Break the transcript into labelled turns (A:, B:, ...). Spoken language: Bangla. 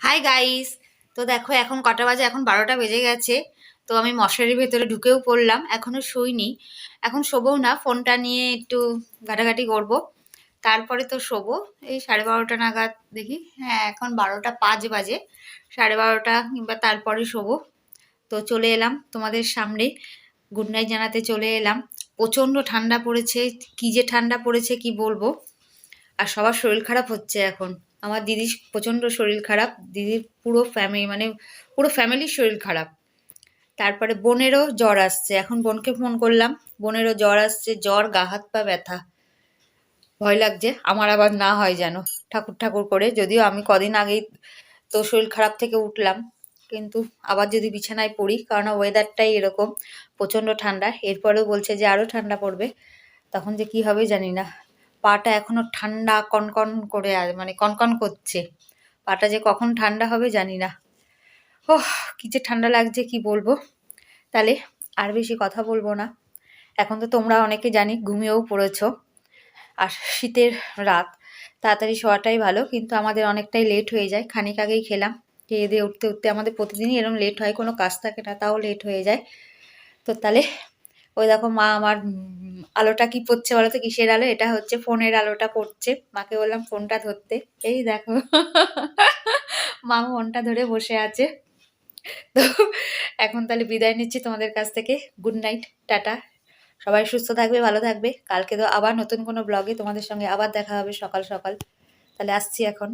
A: হাই গাইস তো দেখো, এখন কটা বাজে? এখন বারোটা বেজে গেছে। তো আমি মশারির ভেতরে ঢুকেও পড়লাম। এখনও শুইনি। এখন শোবও না, ফোনটা নিয়ে একটু ঘাটাঘাটি করব। তারপরে তো শোবো। এই সাড়ে বারোটা নাগাদ দেখি। হ্যাঁ এখন বারোটা পাঁচ বাজে। সাড়ে বারোটা কিংবা তারপরে শোবো। তো চলে এলাম তোমাদের সামনে। গুড নাইট জানাতে চলে এলাম। প্রচণ্ড ঠান্ডা পড়েছে। কী যে ঠান্ডা পড়েছে কি বলব? আর সবার শরীর খারাপ হচ্ছে এখন। আমার দিদির প্রচণ্ড শরীর খারাপ, দিদির পুরো ফ্যামিলি মানে পুরো ফ্যামিলির শরীর খারাপ। তারপরে বোনেরও জ্বর আসছে, এখন বোনকে ফোন করলাম, বোনেরও জ্বর আসছে, জ্বর, গা, হাত, পা ব্যথা। ভয় লাগছে, আমার আবার না হয় যেন, ঠাকুর ঠাকুর করে, যদিও আমি কদিন আগেই তো শরীর খারাপ থেকে উঠলাম, কিন্তু আবার যদি বিছানায় পড়ি, কারণ ওয়েদারটাই এরকম, প্রচণ্ড ঠান্ডা, এরপরেও বলছে যে আরও ঠান্ডা পড়বে, তখন যে কি হবে জানি না। পাটা এখনও ঠান্ডা কনকন করে মানে কনকন করছে। পাটা যে কখন ঠান্ডা হবে জানি না। ও কি যে ঠান্ডা লাগছে, কি বলব? তাহলে আর বেশি কথা বলব না। এখন তো তোমরা অনেকে জানি ঘুমিয়েও পড়েছ। আর শীতের রাত, তাড়াতাড়ি শোয়াটাই ভালো, কিন্তু আমাদের অনেকটাই লেট হয়ে যায়। খানিক আগেই খেলাম। খেয়ে দিয়ে উঠতে উঠতে আমাদের প্রতিদিনই এরকম লেট হয়, কোনো কাজ থাকে না, তাও লেট হয়ে যায়। তো তাহলে ওই দেখো মা আমার আলোটা কি পড়ছে বলো তো? কিসের আলো? এটা হচ্ছে ফোনের আলোটা পড়ছে। মাকে বললাম, ফোনটা ধরতে। এই দেখো, মা ফোনটা ধরে বসে আছে। তো এখন তাহলে বিদায় নিচ্ছি তোমাদের কাছ থেকে। Good night, tata. সবাই সুস্থ থাকবে, ভালো থাকবে। কালকে তো আবার নতুন কোনো ব্লগে তোমাদের সঙ্গে আবার দেখা হবে সকাল সকাল। তাহলে আসছি এখন।